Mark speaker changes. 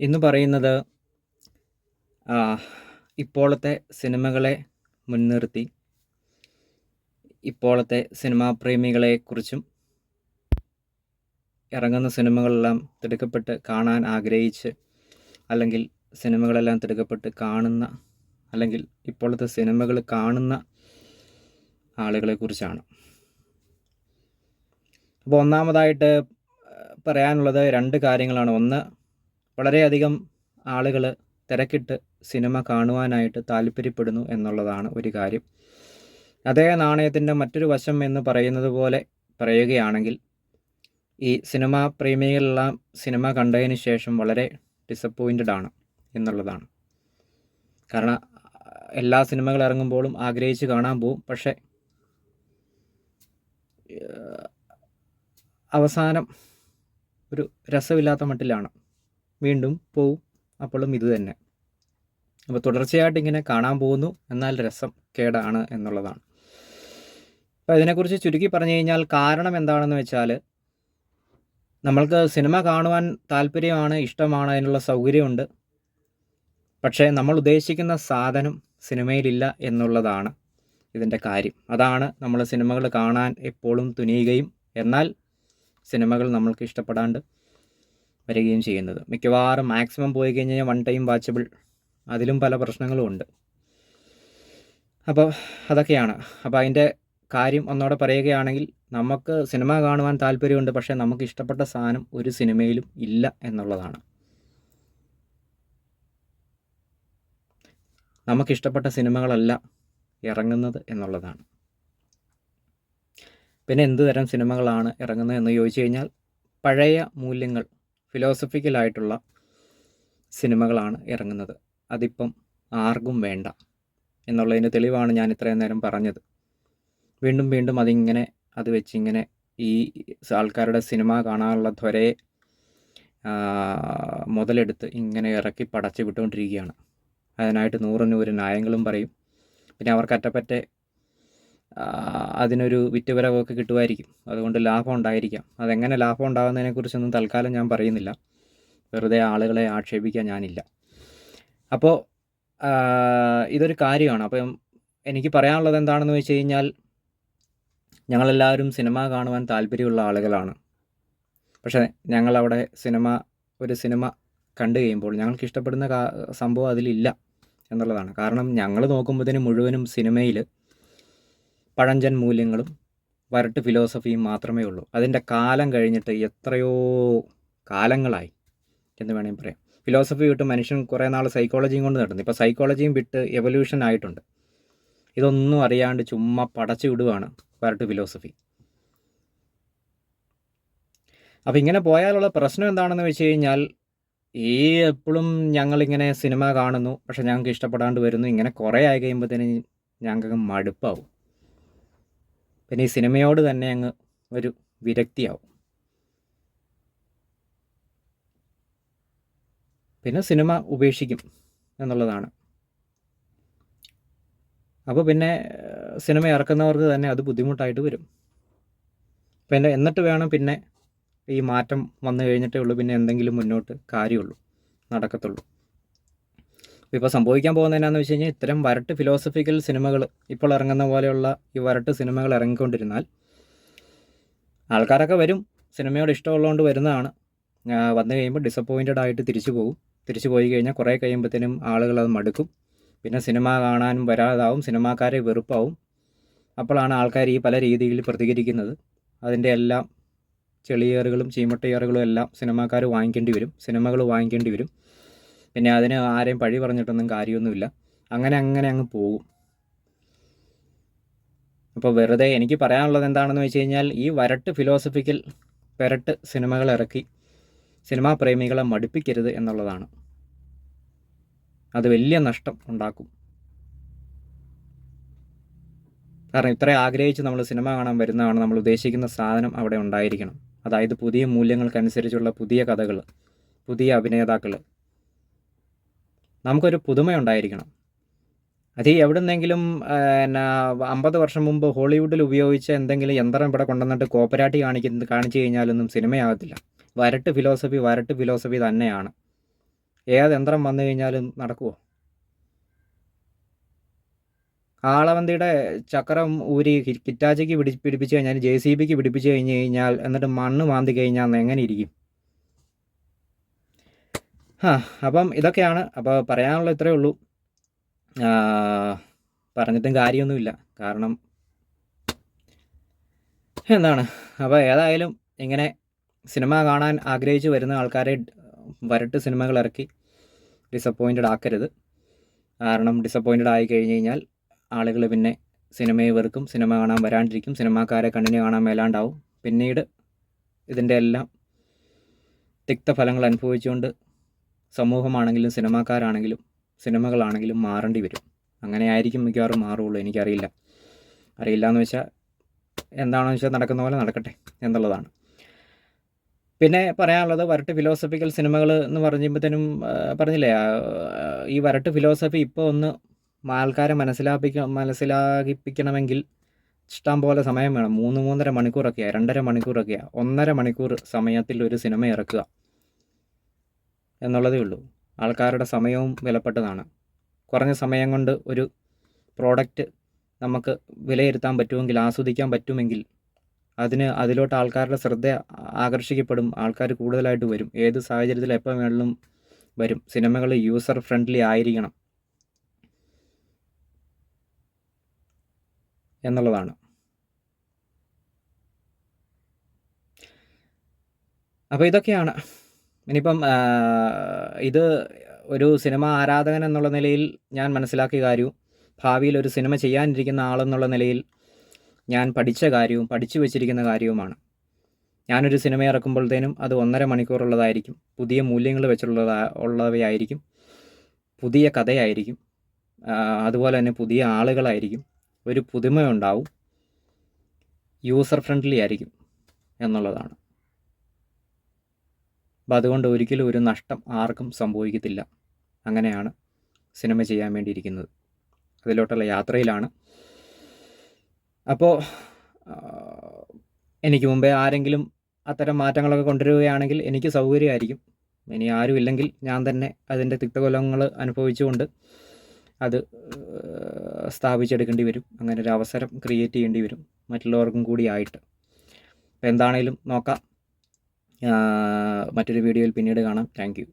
Speaker 1: ഇന്ന് പറയുന്നത് ഇപ്പോഴത്തെ സിനിമകളെ മുൻനിർത്തി ഇപ്പോഴത്തെ സിനിമാ പ്രേമികളെക്കുറിച്ചും ഇറങ്ങുന്ന സിനിമകളെല്ലാം തിടുക്കപ്പെട്ട് കാണാൻ ആഗ്രഹിച്ച് അല്ലെങ്കിൽ സിനിമകളെല്ലാം തിടുക്കപ്പെട്ട് കാണുന്ന അല്ലെങ്കിൽ ഇപ്പോഴത്തെ സിനിമകൾ കാണുന്ന ആളുകളെക്കുറിച്ചാണ് അപ്പോൾ ഒന്നാമതായിട്ട് പറയാനുള്ളത് രണ്ട് കാര്യങ്ങളാണ്. ഒന്ന് വളരെയധികം ആളുകൾ തിരക്കിട്ട് സിനിമ കാണുവാനായിട്ട് താല്പര്യപ്പെടുന്നു എന്നുള്ളതാണ് ഒരു കാര്യം. അതേ നാണയത്തിന്റെ മറ്റൊരു വശം എന്ന് പറയുന്നത് പോലെ പറയുകയാണെങ്കിൽ ഈ സിനിമ പ്രേമികളെല്ലാം സിനിമ കണ്ടതിന് ശേഷം വളരെ ഡിസപ്പോയിന്റഡ് ആണ് എന്നുള്ളതാണ്. കാരണം എല്ലാ സിനിമകൾ ഇറങ്ങുമ്പോഴും ആഗ്രഹിച്ച് കാണാൻ പോവും. പക്ഷേ അവസാനം ഒരു രസമില്ലാത്ത മട്ടിലാണ് വീണ്ടും പോവും. അപ്പോഴും ഇത് തന്നെ. അപ്പോൾ തുടർച്ചയായിട്ട് ഇങ്ങനെ കാണാൻ പോകുന്നു. എന്നാൽ രസം കേടാണ് എന്നുള്ളതാണ്. അപ്പോൾ ഇതിനെക്കുറിച്ച് ചുരുക്കി പറഞ്ഞു കഴിഞ്ഞാൽ കാരണം എന്താണെന്ന് വെച്ചാൽ നമ്മൾക്ക് സിനിമ കാണുവാൻ താല്പര്യമാണ് ഇഷ്ടമാണ് അതിനുള്ള സൗകര്യമുണ്ട്. പക്ഷേ നമ്മൾ ഉദ്ദേശിക്കുന്ന സാധനം സിനിമയിലില്ല എന്നുള്ളതാണ് ഇതിന്റെ കാര്യം. അതാണ് നമ്മൾ സിനിമകൾ കാണാൻ എപ്പോഴും തുനിയുകയും എന്നാൽ സിനിമകൾ നമ്മൾക്ക് ഇഷ്ടപ്പെടാണ്ട് വരികയും ചെയ്യുന്നത്. മിക്കവാറും മാക്സിമം പോയി കഴിഞ്ഞാൽ വൺ ടൈം വാച്ചബിൾ അതിലും പല പ്രശ്നങ്ങളും ഉണ്ട്. അപ്പോൾ അതൊക്കെയാണ്. അപ്പോൾ അതിന്റെ കാര്യം ഒന്നോടെ പറയുകയാണെങ്കിൽ നമുക്ക് സിനിമ കാണുവാൻ താല്പര്യമുണ്ട്. പക്ഷേ നമുക്ക് ഇഷ്ടപ്പെട്ട സാധനം ഒരു സിനിമയിലും ഇല്ല എന്നുള്ളതാണ്. നമുക്കിഷ്ടപ്പെട്ട സിനിമകളല്ല ഇറങ്ങുന്നത് എന്നുള്ളതാണ്. പിന്നെ എന്ത് തരം സിനിമകളാണ് ഇറങ്ങുന്നത് എന്ന് ചോദിച്ചു കഴിഞ്ഞാൽ പഴയ മൂല്യങ്ങൾ ഫിലോസഫിക്കലായിട്ടുള്ള സിനിമകളാണ് ഇറങ്ങുന്നത്. അതിപ്പം ആർക്കും വേണ്ട എന്നുള്ളതിന്റെ തെളിവാണ് ഞാൻ ഇത്രയും നേരം പറഞ്ഞത്. വീണ്ടും വീണ്ടും അതിങ്ങനെ അത് വെച്ചിങ്ങനെ ഈ ആൾക്കാരുടെ സിനിമ കാണാനുള്ള ത്വരയെ മുതലെടുത്ത് ഇങ്ങനെ ഇറക്കി പടച്ചു വിട്ടുകൊണ്ടിരിക്കുകയാണ്. അതിനായിട്ട് നൂറ് നൂറ് ന്യായങ്ങളും പറയും. പിന്നെ അവർക്ക് അറ്റപ്പറ്റെ അതിനൊരു വിറ്റുവരവൊക്കെ കിട്ടുമായിരിക്കും. അതുകൊണ്ട് ലാഭം ഉണ്ടായിരിക്കാം. അതെങ്ങനെ ലാഭം ഉണ്ടാകുന്നതിനെക്കുറിച്ചൊന്നും തൽക്കാലം ഞാൻ പറയുന്നില്ല. വെറുതെ ആളുകളെ ആക്ഷേപിക്കാൻ ഞാനില്ല. അപ്പോൾ ഇതൊരു കാര്യമാണ്. അപ്പം എനിക്ക് പറയാനുള്ളത് എന്താണെന്ന് വെച്ച് കഴിഞ്ഞാൽ ഞങ്ങളെല്ലാവരും സിനിമ കാണുവാൻ താല്പര്യമുള്ള ആളുകളാണ്. പക്ഷേ ഞങ്ങളവിടെ സിനിമ ഒരു സിനിമ കണ്ടു കഴിയുമ്പോൾ ഞങ്ങൾക്ക് ഇഷ്ടപ്പെടുന്ന സംഭവം അതിലില്ല എന്നുള്ളതാണ്. കാരണം ഞങ്ങൾ നോക്കുമ്പോഴത്തേന് മുഴുവനും സിനിമയിൽ പഴഞ്ചൻ മൂല്യങ്ങളും വരട്ട് ഫിലോസഫിയും മാത്രമേ ഉള്ളൂ. അതിന്റെ കാലം കഴിഞ്ഞിട്ട് എത്രയോ കാലങ്ങളായി എന്ന് വേണമെങ്കിൽ പറയാം. ഫിലോസഫി വിട്ട് മനുഷ്യൻ കുറേ നാൾ സൈക്കോളജിയും കൊണ്ട് നടന്നു. ഇപ്പോൾ സൈക്കോളജിയും വിട്ട് എവല്യൂഷൻ ആയിട്ടുണ്ട്. ഇതൊന്നും അറിയാണ്ട് ചുമ്മാ പടച്ചു വിടുവാണ് വരട്ട് ഫിലോസഫി അപ്പോൾ ഇങ്ങനെ പോയാലുള്ള പ്രശ്നം എന്താണെന്ന് വെച്ച് കഴിഞ്ഞാൽ ഈ എപ്പോഴും ഞങ്ങളിങ്ങനെ സിനിമ കാണുന്നു. പക്ഷെ ഞങ്ങൾക്ക് ഇഷ്ടപ്പെടാണ്ട് വരുന്നു. ഇങ്ങനെ കുറേ ആയി കഴിയുമ്പോഴത്തേന് ഞങ്ങൾക്ക് മടുപ്പാവും. പിന്നെ ഈ സിനിമയോട് തന്നെ അങ്ങ് ഒരു വിരക്തിയാവും. പിന്നെ സിനിമ ഉപേക്ഷിക്കും എന്നുള്ളതാണ്. അപ്പോൾ പിന്നെ സിനിമ ഇറക്കുന്നവർക്ക് തന്നെ അത് ബുദ്ധിമുട്ടായിട്ട് വരും. പിന്നെ എന്നിട്ട് വേണം പിന്നെ ഈ മാറ്റം വന്നു കഴിഞ്ഞിട്ടേ ഉള്ളൂ പിന്നെ എന്തെങ്കിലും മുന്നോട്ട് കാര്യമുള്ളൂ നടക്കത്തുള്ളൂ. ഇപ്പോൾ സംഭവിക്കാൻ പോകുന്നത് എന്നാന്ന് വെച്ച് കഴിഞ്ഞാൽ ഇത്തരം വരട്ട് ഫിലോസഫിക്കൽ സിനിമകൾ ഇപ്പോൾ ഇറങ്ങുന്ന പോലെയുള്ള ഈ വരട്ട് സിനിമകൾ ഇറങ്ങിക്കൊണ്ടിരുന്നാൽ ആൾക്കാരൊക്കെ വരും. സിനിമയോട് ഇഷ്ടമുള്ളതുകൊണ്ട് വരുന്നതാണ്. വന്നു കഴിയുമ്പോൾ ഡിസപ്പോയിന്റഡ് ആയിട്ട് തിരിച്ചു പോകും തിരിച്ചു പോയി കഴിഞ്ഞാൽ കുറേ കഴിയുമ്പോഴത്തേനും ആളുകൾ അത് മടുക്കും. പിന്നെ സിനിമ കാണാനും വരാതാവും. സിനിമാക്കാരെ വെറുപ്പാവും. അപ്പോഴാണ് ആൾക്കാർ ഈ പല രീതിയിൽ പ്രതികരിക്കുന്നത്. അതിന്റെ എല്ലാം ചെളിയേറുകളും ചീമട്ടയേറുകളും എല്ലാം സിനിമാക്കാർ വാങ്ങിക്കേണ്ടി വരും. സിനിമകൾ വാങ്ങിക്കേണ്ടി വരും. പിന്നെ അതിന് ആരെയും പഴി പറഞ്ഞിട്ടൊന്നും കാര്യമൊന്നുമില്ല. അങ്ങനെ അങ്ങനെ അങ്ങ് പോകും. അപ്പോൾ വെറുതെ എനിക്ക് പറയാനുള്ളത് എന്താണെന്ന് വെച്ച് കഴിഞ്ഞാൽ ഈ വരട്ട് ഫിലോസഫിക്കൽ പെരട്ട് സിനിമകൾ ഇറക്കി സിനിമാ പ്രേമികളെ മടുപ്പിക്കരുത് എന്നുള്ളതാണ്. അത് വലിയ നഷ്ടം ഉണ്ടാക്കും. കാരണം ഇത്ര ആഗ്രഹിച്ച് നമ്മൾ സിനിമ കാണാൻ വരുന്നതാണ് നമ്മൾ ഉദ്ദേശിക്കുന്ന സാധനം അവിടെ ഉണ്ടായിരിക്കണം. അതായത് പുതിയ മൂല്യങ്ങൾക്കനുസരിച്ചുള്ള പുതിയ കഥകൾ പുതിയ അഭിനേതാക്കൾ നമുക്കൊരു പുതുമയുണ്ടായിരിക്കണം. അത് ഈ എവിടുന്നെങ്കിലും എന്നാ അമ്പത് വർഷം മുമ്പ് ഹോളിവുഡിൽ ഉപയോഗിച്ച എന്തെങ്കിലും യന്ത്രം ഇവിടെ കൊണ്ടുവന്നിട്ട് കോപ്പരാട്ടി കാണിക്കുന്നത് കാണിച്ചു കഴിഞ്ഞാലൊന്നും സിനിമയാകത്തില്ല. വരട്ട് ഫിലോസഫി വരട്ട് ഫിലോസഫി തന്നെയാണ്. ഏത് യന്ത്രം വന്നു കഴിഞ്ഞാലും നടക്കുമോ ആളവന്തിയുടെ ചക്രം ഊരി കിറ്റാച്ചയ്ക്ക് പിടി പിടിപ്പിച്ച് കഴിഞ്ഞാൽ ജെ സി ബിക്ക് പിടിപ്പിച്ച് കഴിഞ്ഞ് കഴിഞ്ഞാൽ എന്നിട്ട് മണ്ണ് മാന്തി കഴിഞ്ഞാൽ എങ്ങനെ ഇരിക്കും? അപ്പം ഇതൊക്കെയാണ്. അപ്പോൾ പറയാനുള്ള ഇത്രയേ ഉള്ളൂ. പറഞ്ഞിട്ടും കാര്യമൊന്നുമില്ല. കാരണം എന്താണ്? അപ്പോൾ ഏതായാലും ഇങ്ങനെ സിനിമ കാണാൻ ആഗ്രഹിച്ച് വരുന്ന ആൾക്കാരെ വരട്ട് സിനിമകൾ ഇറക്കി ഡിസപ്പോയിന്റഡ് ആക്കരുത്. കാരണം ഡിസപ്പോയിന്റഡ് ആയി കഴിഞ്ഞ് കഴിഞ്ഞാൽ ആളുകൾ പിന്നെ സിനിമയെ വെറുക്കും സിനിമ കാണാൻ വരാണ്ടിരിക്കും സിനിമാക്കാരെ കണ്ടിന്യൂ കാണാൻ മേലാണ്ടാവും. പിന്നീട് ഇതിന്റെ എല്ലാം തിക്തഫലങ്ങൾ അനുഭവിച്ചുകൊണ്ട് സമൂഹമാണെങ്കിലും സിനിമാക്കാരാണെങ്കിലും സിനിമകളാണെങ്കിലും മാറേണ്ടി വരും. അങ്ങനെ ആയിരിക്കും മിക്കവാറും മാറുള്ളൂ. എനിക്കറിയില്ല. അറിയില്ല എന്ന് വെച്ചാൽ എന്താണെന്ന് വെച്ചാൽ നടക്കുന്ന പോലെ നടക്കട്ടെ എന്നുള്ളതാണ്. പിന്നെ പറയാനുള്ളത് വരട്ട് ഫിലോസഫിക്കൽ സിനിമകൾ എന്ന് പറഞ്ഞപ്പോഴത്തേനും പറഞ്ഞില്ലേ ഈ വരട്ട് ഫിലോസഫി ഇപ്പോൾ ഒന്ന് ആൾക്കാരെ മനസ്സിലാപ്പിക്ക മനസ്സിലാകിപ്പിക്കണമെങ്കിൽ ഇഷ്ടം പോലെ സമയം വേണം. മൂന്ന് മൂന്നര മണിക്കൂറൊക്കെയാണ് രണ്ടര മണിക്കൂറൊക്കെയാണ് ഒന്നര മണിക്കൂർ സമയത്തിൽ ഒരു സിനിമ ഇറക്കുക. എന്നുള്ളതേ ഉള്ളൂ. ആൾക്കാരുടെ സമയവും വിലപ്പെട്ടതാണ്. കുറഞ്ഞ സമയം കൊണ്ട് ഒരു പ്രോഡക്റ്റ് നമുക്ക് വിലയിരുത്താൻ പറ്റുമെങ്കിൽ ആസ്വദിക്കാൻ പറ്റുമെങ്കിൽ അതിന് അതിലോട്ട് ആൾക്കാരുടെ ശ്രദ്ധ ആകർഷിക്കപ്പെടും. ആൾക്കാർ കൂടുതലായിട്ട് വരും. ഏത് സാഹചര്യത്തിൽ എപ്പോൾ വേണമെങ്കിലും വരും. സിനിമകൾ യൂസർ ഫ്രണ്ട്ലി ആയിരിക്കണം എന്നുള്ളതാണ്. അപ്പോൾ ഇതൊക്കെയാണ് ഇനിയിപ്പം ഇത് ഒരു സിനിമ ആരാധകൻ എന്നുള്ള നിലയിൽ ഞാൻ മനസ്സിലാക്കിയ കാര്യവും ഭാവിയിൽ ഒരു സിനിമ ചെയ്യാനിരിക്കുന്ന ആളെന്നുള്ള നിലയിൽ ഞാൻ പഠിച്ച കാര്യവും പഠിച്ചു വെച്ചിരിക്കുന്ന കാര്യവുമാണ്. ഞാനൊരു സിനിമ ഇറക്കുമ്പോഴത്തേനും അത് ഒന്നര മണിക്കൂറുള്ളതായിരിക്കും. പുതിയ മൂല്യങ്ങൾ വെച്ചുള്ളതാ ഉള്ളവയായിരിക്കും. പുതിയ കഥയായിരിക്കും. അതുപോലെ തന്നെ പുതിയ ആളുകളായിരിക്കും. ഒരു പുതുമയുണ്ടാവും. യൂസർ ഫ്രണ്ട്ലി ആയിരിക്കും എന്നുള്ളതാണ്. അപ്പം അതുകൊണ്ട് ഒരിക്കലും ഒരു നഷ്ടം ആർക്കും സംഭവിക്കത്തില്ല. അങ്ങനെയാണ് സിനിമ ചെയ്യാൻ വേണ്ടിയിരിക്കുന്നത്. അതിലോട്ടുള്ള യാത്രയിലാണ്. അപ്പോൾ എനിക്ക് മുമ്പേ ആരെങ്കിലും അത്തരം മാറ്റങ്ങളൊക്കെ കൊണ്ടുവരികയാണെങ്കിൽ എനിക്ക് സൗകര്യമായിരിക്കും. ഇനി ആരും ഇല്ലെങ്കിൽ ഞാൻ തന്നെ അതിന്റെ തിക്തകൊലങ്ങൾ അനുഭവിച്ചുകൊണ്ട് അത് സ്ഥാപിച്ചെടുക്കേണ്ടി വരും. അങ്ങനെ ഒരു അവസരം ക്രിയേറ്റ് ചെയ്യേണ്ടി വരും മറ്റുള്ളവർക്കും കൂടി ആയിട്ട്. അപ്പോൾ എന്താണേലും നോക്കാം. മറ്റൊരു വീഡിയോയിൽ പിന്നീട് കാണാം. Thank you.